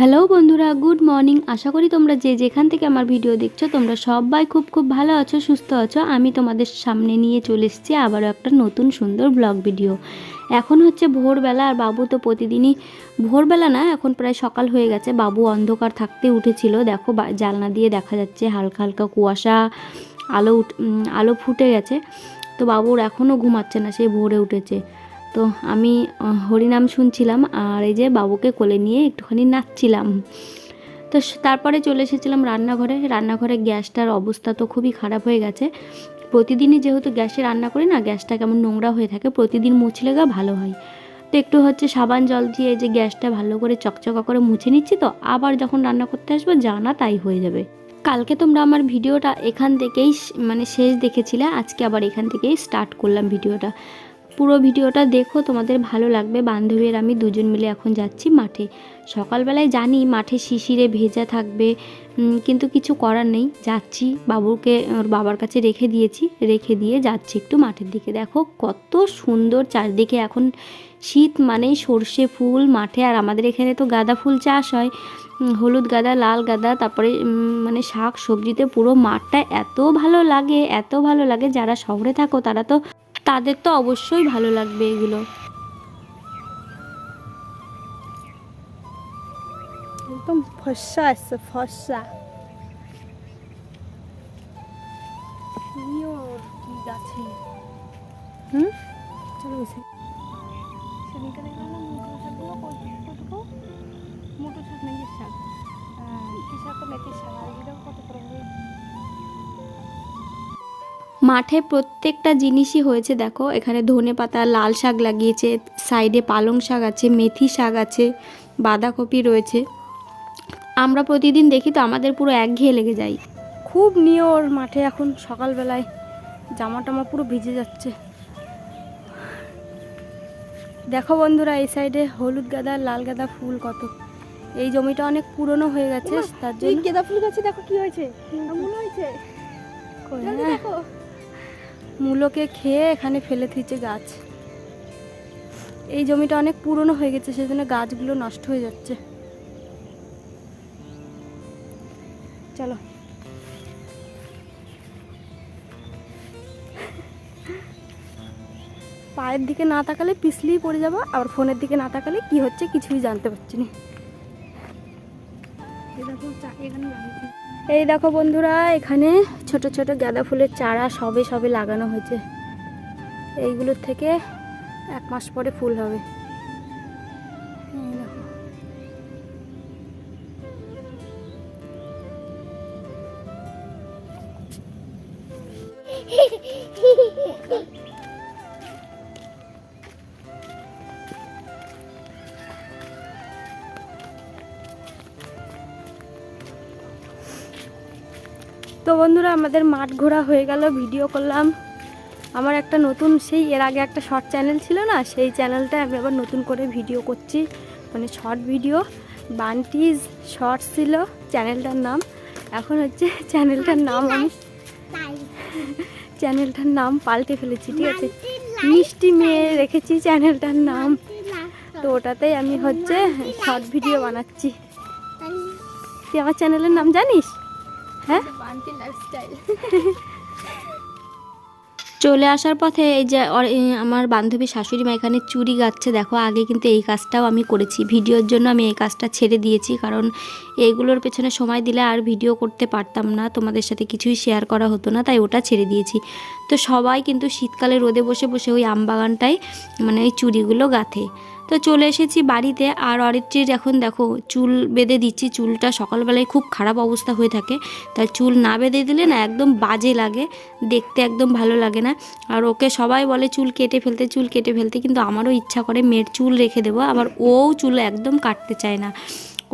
Hello বন্ধুরা, good morning. আশা করি তোমরা যে যেখান থেকে আমার ভিডিও দেখছ, তোমরা সবাই খুব খুব ভালো আছো, সুস্থ আছো। আমি তোমাদের সামনে নিয়ে চলে এসেছি আবারও একটা নতুন সুন্দর ব্লগ ভিডিও। এখন হচ্ছে ভোরবেলা, আর বাবু তো প্রতিদিনই, ভোরবেলা না, এখন প্রায় সকাল হয়ে গেছে। বাবু অন্ধকার থাকতে উঠেছিল। দেখো জানলা দিয়ে দেখা যাচ্ছে হালকা হালকা কুয়াশা, আলো আলো ফুটে গেছে। তো বাবুর এখনও ঘুমাচ্ছে না, সে ভোরে উঠেছে। তো আমি হরিনাম শুনছিলাম আর এই যে বাবুকে কোলে নিয়ে একটুখানি নাচছিলাম। তো তারপরে চলে এসেছিলাম রান্নাঘরে। রান্নাঘরে গ্যাসটার অবস্থা তো খুবই খারাপ হয়ে গেছে। প্রতিদিনই যেহেতু গ্যাসে রান্না করি না, গ্যাসটা কেমন নোংরা হয়ে থাকে, প্রতিদিন মুছলে গা ভালো হয়। তো একটু হচ্ছে সাবান, জল দিয়ে যে গ্যাসটা ভালো করে চকচকা করে মুছে নিচ্ছি তো, আবার যখন রান্না করতে আসব জানা তাই হয়ে যাবে। কালকে তোমরা আমার ভিডিওটা এখান থেকেই মানে শেষ দেখেছিলে, আজকে আবার এখান থেকেই স্টার্ট করলাম ভিডিওটা। পুরো ভিডিওটা দেখো, তোমাদের ভালো লাগবে। বান্ধবীর আমি দুজন মিলে এখন যাচ্ছি মাঠে। সকালবেলায় জানি মাঠে শিশিরে ভেজা থাকবে কিন্তু কিছু করার নেই। যাচ্ছি, বাবুকে, ওর বাবার কাছে রেখে দিয়েছি, রেখে দিয়ে যাচ্ছি একটু মাঠের দিকে। দেখো কত সুন্দর চারদিকে এখন শীত মানেই সর্ষে ফুল মাঠে। আর আমাদের এখানে তো গাঁদা ফুল চাষ হয় হলুদ গাঁদা, লাল গাঁদা, তারপরে মানে শাক সবজিতে পুরো মাঠটা এত ভালো লাগে, এত ভালো লাগে। যারা শহরে থাকো তারা তো তাদের তো অবশ্যই ভালো লাগবে এগুলো। একদম ফসা আসছে ফসা গাছে। হুম? চলো মাঠে প্রত্যেকটা জিনিসই হয়েছে দেখো। এখানে ধনে পাতা লাল শাক লাগিয়েছে সাইডে পালং শাক আছে মেথি শাক আছে বাঁধাকপি রয়েছে। আমরা প্রতিদিন দেখি তো আমাদের পুরো একঘেয়ে লেগে যায়। খুব নিয়র মাঠে এখন সকালবেলায় জামা টামা পুরো ভিজে যাচ্ছে। দেখো বন্ধুরা এই সাইডে হলুদ গাঁদা লাল গাঁদা ফুল কত। এই জমিটা অনেক পুরনো হয়ে গেছে তার জন্য গেঁদা ফুল গাছে দেখো কি হয়েছে? মনে হয়েছে। হ্যাঁ, দেখো। মূলোকে খেয়ে এখানে ফেলে দিয়েছে গাছ। এই জমিটা অনেক পুরনো হয়ে গেছে, সেজন্য গাছগুলো নষ্ট হয়ে যাচ্ছে। চলো। পায়ের দিকে না তাকালে পিছলেই পড়ে যাব, আবার ফোনের দিকে না তাকালে কি হচ্ছে কিছুই জানতে পারছি না। এই দেখো বন্ধুরা, এখানে ছোট ছোট গাঁদা ফুলের চারা সবে সবে লাগানো হয়েছে। এইগুলোর থেকে এক মাস পরে ফুল হবে। তো বন্ধুরা, আমাদের মাঠ ঘোরা হয়ে গেল ভিডিও করলাম। আমার একটা নতুন, সেই এর আগে একটা শর্ট চ্যানেল ছিল না, সেই চ্যানেলটায় আমি আবার নতুন করে ভিডিও করছি। মানে শর্ট ভিডিও বান্টিজ শর্টস ছিল চ্যানেলটার নাম। এখন হচ্ছে চ্যানেলটার নাম আমি চ্যানেলটার নাম পাল্টে ফেলেছি, ঠিক আছে? মিষ্টি মেয়ে রেখেছি চ্যানেলটার নাম। তো ওটাতেই আমি হচ্ছে শর্ট ভিডিও বানাচ্ছি। তুই আমার চ্যানেলের নাম জানিস? হ্যাঁ? বান্টি লাইফস্টাইল চলে আসার পথে এই যে আমার বান্ধবী শাশুড়ি মা এখানে চুরি গাচ্ছে, দেখো আগে কিন্তু এই কাজটাও আমি করেছি। ভিডিওর জন্য আমি এই কাজটা ছেড়ে দিয়েছি, কারণ এইগুলোর পেছনে সময় দিলে আর ভিডিও করতে পারতাম না, তোমাদের সাথে কিছুই শেয়ার করা হতো না, তাই ওটা ছেড়ে দিয়েছি। তো সবাই কিন্তু শীতকালে রোদে বসে বসে ওই আম বাগানটায় মানে ওই চুড়িগুলো গাঁথে। তো চলে এসেছি বাড়িতে আর অরিত্রির এখন দেখো চুল বেঁধে দিচ্ছি, চুলটা সকালবেলায় খুব খারাপ অবস্থা হয়ে থাকে। তাই চুল না বেঁধে দিলে না একদম বাজে লাগে, দেখতে একদম ভালো লাগে না। আর ওকে সবাই বলে চুল কেটে ফেলতে, চুল কেটে ফেলতে, কিন্তু আমারও ইচ্ছা করে মেয়ের চুল রেখে দেবো, আবার ও চুল একদম কাটতে চায় না।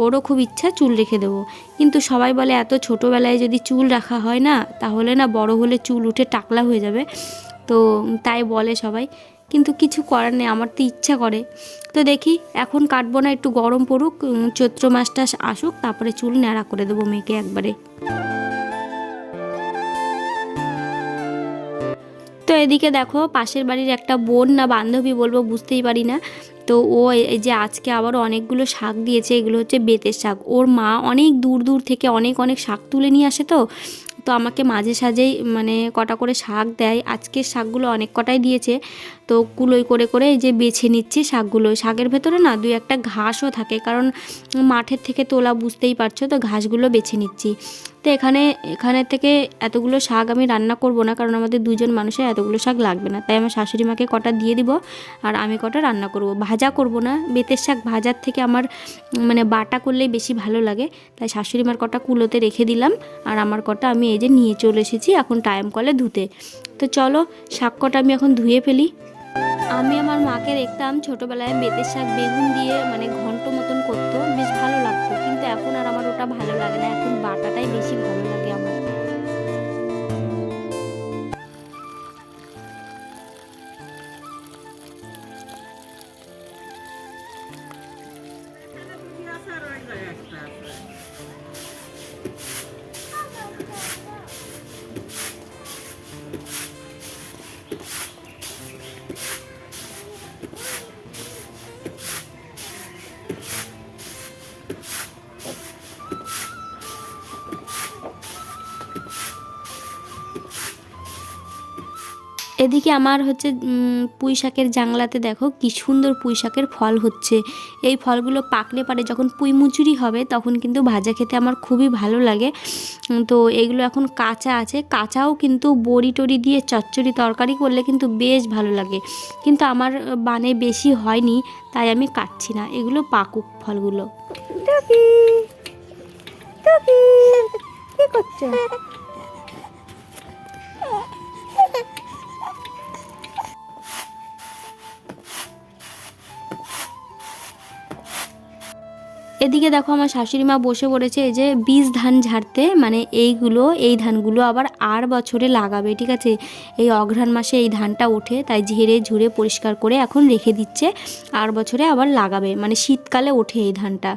ওরও খুব ইচ্ছা চুল রেখে দেবো। কিন্তু সবাই বলে এত ছোটোবেলায় যদি চুল রাখা হয় না, তাহলে না বড় হলে চুল উঠে টাকলা হয়ে যাবে। তো তাই বলে সবাই। কিন্তু কিছু করার নেই, আমার তো ইচ্ছা করে। তো দেখি, এখন কাটবো না, একটু গরম পড়ুক চৈত্র মাসটা আসুক, তারপরে চুল ন্যাড়া করে দেবো মেয়েকে একবারে। তো এদিকে দেখো, পাশের বাড়ির একটা বোন না বান্ধবী বলব, বুঝতেই পারি না। তো ও এই- যে আজকে আবারও অনেকগুলো শাক দিয়েছে, এগুলো হচ্ছে বেতের শাক। ওর মা অনেক দূর দূর থেকে অনেক অনেক শাক তুলে নিয়ে আসে তো। তো আমাকে মাঝে সাঝেই মানে কটা করে শাক দেয়। আজকের শাকগুলো অনেক কটাই দিয়েছে। তো কুলোই করে করে এই যে বেছে নিচ্ছি শাকগুলো। শাকের ভেতরে না দুই একটা ঘাসও থাকে, কারণ মাঠের থেকে তোলা বুঝতেই পারছ তো ঘাসগুলো বেছে নিচ্ছি। তো এখানে এখানে থেকে এতগুলো শাক আমি রান্না করব না, কারণ আমাদের দুজন মানুষের এতগুলো শাক লাগবে না। তাই আমার শাশুড়ি মাকে কটা দিয়ে দিব আর আমি কটা রান্না করব। ভাজা করব না, বেতের শাক ভাজার থেকে আমার মানে বাটা করলেই বেশি ভালো লাগে। তাই শাশুড়ি মার কটা কুলোতে রেখে দিলাম আর আমার কটা আমি এই যে নিয়ে চলে এসেছি এখন টাইম কলে ধুতে। তো চলো শাক কটা আমি এখন ধুয়ে ফেলি। আমি আমার মাকে দেখতাম ছোটোবেলায় বেতের শাক বেগুন দিয়ে মানে ঘন্ট মতন করতো, বেশ ভালো লাগতো। কিন্তু এখন আর আমার ওটা ভালো লাগে না, এখন বাটাটাই বেশি ভালো লাগে। এদিকে আমার হচ্ছে পুঁই শাকের জাংলাতে দেখো কি সুন্দর পুঁই শাকের ফল হচ্ছে। এই ফলগুলো পাকলে পারে যখন পুঁই মুচুরি হবে তখন কিন্তু ভাজা খেতে আমার খুবই ভালো লাগে। তো এগুলো এখন কাঁচা আছে। কাঁচাও কিন্তু বড়ি টড়ি দিয়ে চচ্চড়ি তরকারি করলে কিন্তু বেশ ভালো লাগে। কিন্তু আমার বানে বেশি হয়নি, তাই আমি কাটছি না। এগুলো পাকুক ফলগুলো। কি করছ? এদিকে দেখো আমার শাশুড়ি মা বসে পড়েছে, এই যে বীজ ধান ঝাড়তে মানে এইগুলো, এই ধানগুলো আবার আর বছরে লাগাবে, ঠিক আছে? এই অঘ্রাণ মাসে এই ধানটা ওঠে, তাই ঝেড়ে ঝুড়ে পরিষ্কার করে এখন রেখে দিচ্ছে, আর বছরে আবার লাগাবে মানে শীতকালে ওঠে এই ধানটা।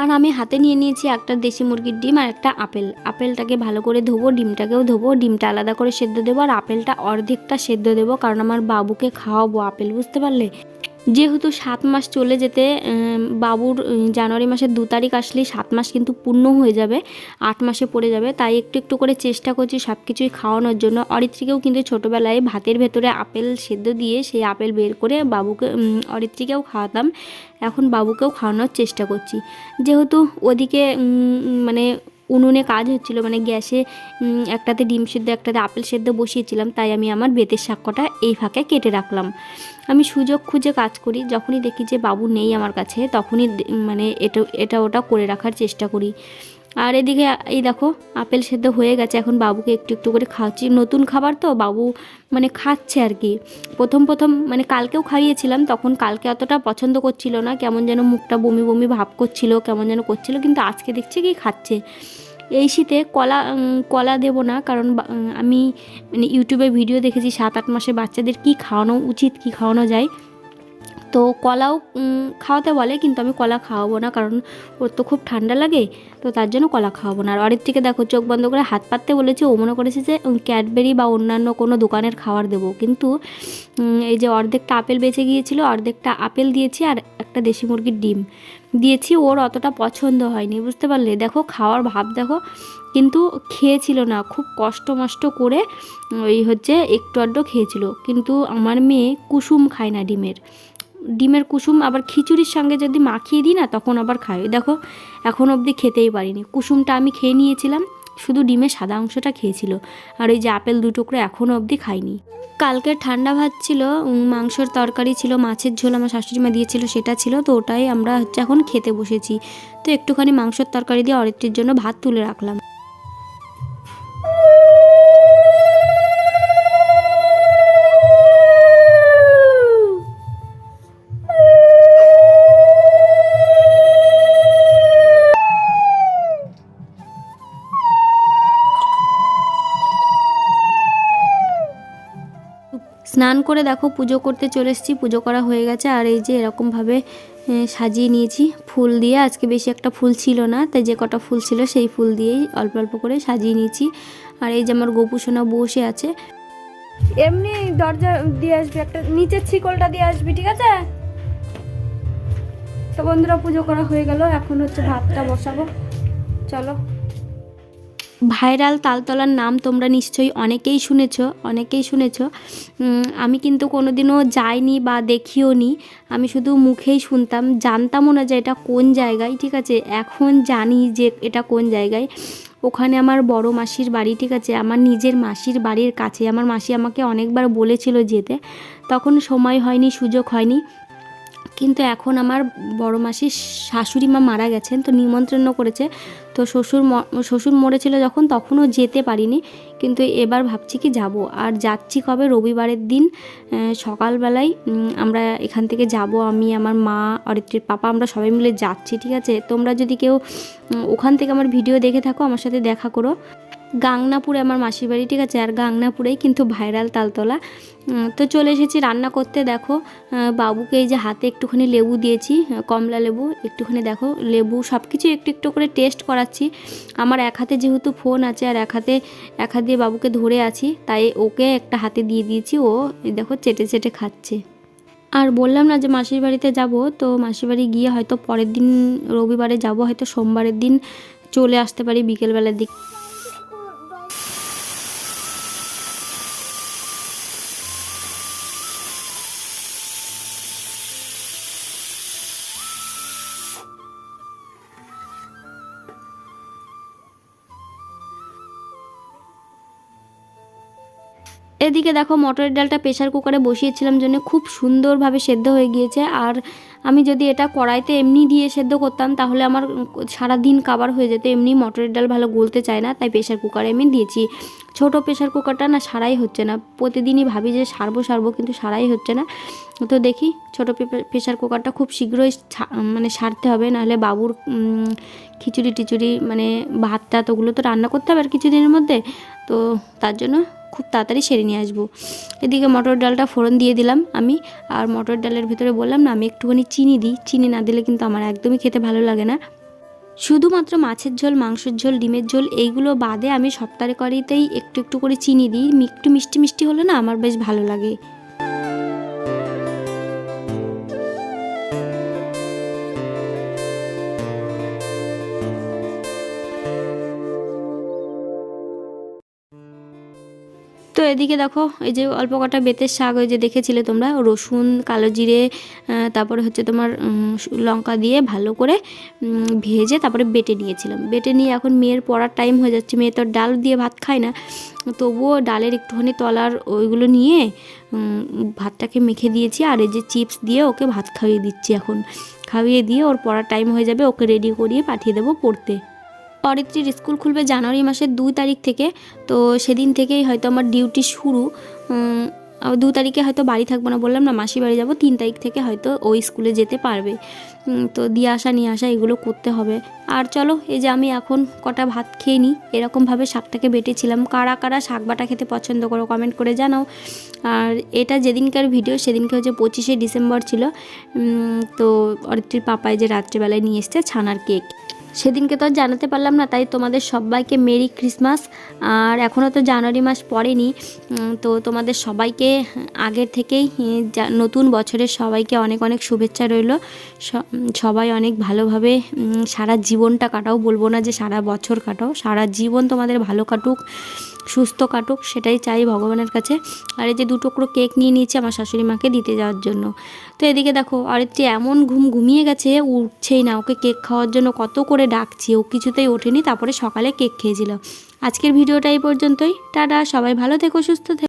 আর আমি হাতে নিয়ে নিয়েছি একটা দেশি মুরগির ডিম আর একটা আপেল। আপেলটাকে ভালো করে ধোবো, ডিমটাকেও ধোবো, ডিমটা আলাদা করে সেদ্ধ দেবো, আর আপেলটা অর্ধেকটা সেদ্ধ দেবো, কারণ আমার বাবুকে খাওয়াবো আপেল, বুঝতে পারলে? যেহেতু সাত মাস চলে যেতে বাবুর জানুয়ারি মাসের দু তারিখ আসলেই সাত মাস কিন্তু পূর্ণ হয়ে যাবে, আট মাসে পড়ে যাবে। তাই একটু একটু করে চেষ্টা করছি সব কিছুই খাওয়ানোর জন্য। অরিত্রীকেও কিন্তু ছোটোবেলায় ভাতের ভেতরে আপেল সেদ্ধ দিয়ে সেই আপেল বের করে বাবুকে অরিত্রীকেও খাওয়াতাম। এখন বাবুকেও খাওয়ানোর চেষ্টা করছি। যেহেতু ওদিকে মানে উনুনে কাজ হচ্ছিল মানে গ্যাসে একটাতে ডিম সেদ্ধ, একটাতে আপেল সেদ্ধ বসিয়েছিলাম, তাই আমি আমার বেতের সাক্ষ্যটা এই ফাঁকে কেটে রাখলাম। আমি সুযোগ খুঁজে কাজ করি, যখনই দেখি যে বাবু নেই আমার কাছে, তখনই মানে এটা এটা ওটা করে রাখার চেষ্টা করি। আর এদিকে, এই দেখো, আপেল সেদ্ধ হয়ে গেছে। এখন বাবুকে একটু একটু করে খাওয়াচ্ছি। নতুন খাবার তো, বাবু মানে খাচ্ছে আর কি। প্রথম প্রথম মানে কালকেও খাইয়েছিলাম, তখন কালকে অতটা পছন্দ করছিল না। কেমন যেন মুখটা বমি বমি ভাব করছিল, কেমন যেন করছিল, কিন্তু আজকে দেখছি কি খাচ্ছে। এই শীতে কলা কলা দেবো না, কারণ আমি মানে ইউটিউবে ভিডিও দেখেছি, সাত আট মাসে বাচ্চাদের কি খাওয়ানো উচিত, কি খাওয়ানো যায়। তো কলাও খাওয়াতে বলে, কিন্তু আমি কলা খাওয়াবো না, কারণ ওর তো খুব ঠান্ডা লাগে, তো তার জন্য কলা খাওয়াবো না। আর অরের থেকে দেখো, চোখ বন্ধ করে হাত পাততে বলেছে, ও মনে করেছে যে ক্যাডবেরি বা অন্যান্য কোনো দোকানের খাবার দেবো। কিন্তু এই যে অর্ধেকটা আপেল বেঁচে গিয়েছিল, অর্ধেকটা আপেল দিয়েছি আর একটা দেশি মুরগির ডিম। দিয়েছি, ওর অতটা পছন্দ হয়নি, বুঝতে পারলে? দেখো, খাওয়ার ভাব দেখো, কিন্তু খেয়েছিল না, খুব কষ্ট মষ্ট করে, ওই হচ্ছে একটু আড্ডো খেয়েছিল। কিন্তু আমার মেয়ে কুসুম খায় না ডিমের। ডিমের কুসুম আবার খিচুড়ির সঙ্গে যদি মাখিয়ে দিই না, তখন আবার খাই। দেখো, এখন অবধি খেতেই পারিনি। কুসুমটা আমি খেয়ে নিয়েছিলাম, শুধু ডিমের সাদা অংশটা খেয়েছিল। আর ওই যে আপেল দু টুকরো এখনও অবধি খাইনি। কালকে ঠান্ডা ভাত ছিল মাংসর তরকারি ছিল, মাছের ঝোল আমার শাশুড়ি মা দিয়েছিল, সেটা ছিল। তো ওটাই আমরা হচ্ছে এখন খেতে বসেছি। তো একটুখানি মাংসর তরকারি দিয়ে অরিত্রির জন্য ভাত তুলে রাখলাম। স্নান করে দেখো, পুজো করতে চলে এসেছি, পুজো করা হয়ে গেছে। আর এই যে এরকমভাবে সাজিয়ে নিয়েছি ফুল দিয়ে। আজকে বেশি একটা ফুল ছিল না, তাই যে কটা ফুল ছিল সেই ফুল দিয়েই অল্প অল্প করে সাজিয়ে নিয়েছি। আর এই যে আমার গোপুসোনা বসে আছে। এমনি দরজা দিয়ে আসবি, একটা নিচের ছিকলটা দিয়ে আসবি, ঠিক আছে? তো বন্ধুরা, পুজো করা হয়ে গেল। এখন হচ্ছে ভাতটা বসাবো। চলো। ভাইরাল তালতলার নাম তোমরা নিশ্চয়ই অনেকেই শুনেছ অনেকেই শুনেছ। আমি কিন্তু কোনোদিনও যাইনি বা দেখিও নি। আমি শুধু মুখেই শুনতাম, জানতামও না যে এটা কোন জায়গায়, ঠিক আছে? এখন জানি যে এটা কোন জায়গায়। ওখানে আমার বড় মাসির বাড়ি, ঠিক আছে? আমার নিজের মাসির বাড়ির কাছে। আমার মাসি আমাকে অনেকবার বলেছিল যেতে। তখন সময় হয়নি, সুযোগ হয়নি। কিন্তু এখন আমার বড় মাসির শাশুড়ি মা মারা গেছেন, তো নিমন্ত্রণ করেছে। তো শ্বশুর শ্বশুর মরেছিল যখন, তখনও যেতে পারিনি। কিন্তু এবার ভাবছি কি যাব? আর যাচ্ছি কবে? রবিবারের দিন সকালবেলায় আমরা এখান থেকে যাব আমি, আমার মা, অরিত্রীর পাপা, আমরা সবাই মিলে যাচ্ছি, ঠিক আছে? তোমরা যদি কেউ ওখান থেকে আমার ভিডিও দেখে থাকো, আমার সাথে দেখা করো। গাংনাপুরে আমার মাসির বাড়ি, ঠিক আছে? আর গাংনাপুরেই কিন্তু ভাইরাল তালতলা। তো চলে এসেছি রান্না করতে, দেখো। বাবুকে এই যে হাতে একটুখানি লেবু দিয়েছি কমলা লেবু, একটুখানি দেখো, লেবু সব কিছু একটু একটু করে টেস্ট করাচ্ছি। আমার এক হাতে যেহেতু ফোন আছে, আর এক হাতে, এক হাত দিয়ে বাবুকে ধরে আছি, তাই ওকে একটা হাতে দিয়ে দিয়েছি, ও দেখো চেটে চেটে খাচ্ছে। আর বললাম না যে মাসির বাড়িতে যাব, তো মাসির বাড়ি গিয়ে হয়তো পরের দিন রবিবারে যাব, হয়তো সোমবারের দিন চলে আসতে পারি বিকেলবেলার দিক এদিকে দেখো মটরের ডালটা প্রেশার কুকারে বসিয়েছিলাম জন্য খুব সুন্দরভাবে সেদ্ধ হয়ে গিয়েছে। আর আমি যদি এটা কড়াইতে এমনি দিয়ে সেদ্ধ করতাম, তাহলে আমার সারা দিন কাবার হয়ে যেত। এমনি মটরের ডাল ভালো গলতে চায় না, তাই প্রেশার কুকারে আমি দিয়েছি। ছোট প্রেশার কুকারটা না সারাই হচ্ছে না। প্রতিদিনই ভাবি যে সারবো সারবো, কিন্তু সারাই হচ্ছে না। তো দেখি ছোট প্রেশার কুকারটা খুব শীঘ্রই মানে সারতে হবে। নাহলে বাবুর খিচুড়ি টিচুড়ি মানে ভাত টাত ওগুলো তো রান্না করতে হবে আর কিছুদিনের মধ্যে। তো তার জন্য খুব তাড়াতাড়ি সেরে নিয়ে আসব। এদিকে মটর ডালটা ফোড়ন দিয়ে দিলাম আমি, আর মটর ডালের ভিতরে বললাম না, আমি একটুখানি চিনি দিই। চিনি না দিলে কিন্তু আমার একদমই খেতে ভালো লাগে না। শুধুমাত্র মাছের ঝোল, মাংসের ঝোল, ডিমের ঝোল, এইগুলো বাদে আমি সপ্তাহে করিতেই একটু একটু করে চিনি দিই। একটু মিষ্টি মিষ্টি হলে না আমার বেশ ভালো লাগে। তো এদিকে দেখো, এই যে অল্প কটা বেতের শাক ওই যে দেখেছিলে তোমরা? রসুন, কালো জিরে তারপরে হচ্ছে তোমার লঙ্কা দিয়ে ভালো করে ভেজে তারপরে বেটে নিয়েছিলাম। বেটে নিয়ে এখন মেয়ের পড়ার টাইম হয়ে যাচ্ছে, মেয়ে তো ডাল দিয়ে ভাত খায় না। তবুও ডালের একটুখানি তলার ওইগুলো নিয়ে ভাতটাকে মেখে দিয়েছি আর এই যে চিপস দিয়ে ওকে ভাত খাইয়ে দিচ্ছি এখন। খাইয়ে দিয়ে ওর পড়ার টাইম হয়ে যাবে, ওকে রেডি করিয়ে পাঠিয়ে দেবো পড়তে। অরিত্রীর স্কুল খুলবে জানুয়ারি মাসের দুই তারিখ থেকে। তো সেদিন থেকেই হয়তো আমার ডিউটি শুরু। দু তারিখে হয়তো বাড়ি থাকব না বললাম না, মাসি বাড়ি যাব। তিন তারিখ থেকে হয়তো ওই স্কুলে যেতে পারবে। তো দিয়ে আসা, নিয়ে আসা, এগুলো করতে হবে। আর চলো, এই যে আমি এখন কটা ভাত খেয়ে নিই। এরকমভাবে শাকটাকে বেটেছিলাম। কারা কারা শাক বাটা খেতে পছন্দ করো কমেন্ট করে জানাও। আর এটা যেদিনকার ভিডিও সেদিনকে হচ্ছে পঁচিশে ডিসেম্বর ছিল। তো অরিত্রীর পাপায় যে রাত্রেবেলায় নিয়ে এসছে ছানার কেক। সেদিনকে তো জানাতে পারলাম না, তাই তোমাদের সবাইকে মেরি ক্রিসমাস। আর এখনও তো জানুয়ারি মাস পড়েনি তো তোমাদের সবাইকে আগের থেকেই নতুন বছরের সবাইকে অনেক অনেক শুভেচ্ছা রইল। সবাই অনেক ভালোভাবে সারা জীবনটা কাটাও, বলব না যে সারা বছর কাটাও, সারা জীবন তোমাদের ভালো কাটুক। সুস্থ কাটুক, সেটাই চাই ভগবানের কাছে। আর এই যে দু টুকরো কেক নিয়ে নিয়েছি আমার শাশুড়ি মাকে দিতে যাওয়ার জন্য। তো এদিকে দেখো আরেকটি এমন ঘুম ঘুমিয়ে গেছে, উঠছেই না। ওকে কেক খাওয়ার জন্য কত করে ডাকছি, ও কিছুতেই ওঠেনি, তারপরে সকালে কেক খেয়েছিল। আজকের ভিডিওটা এই পর্যন্তই। টাটা, সবাই ভালো থেকো, সুস্থ থেকো।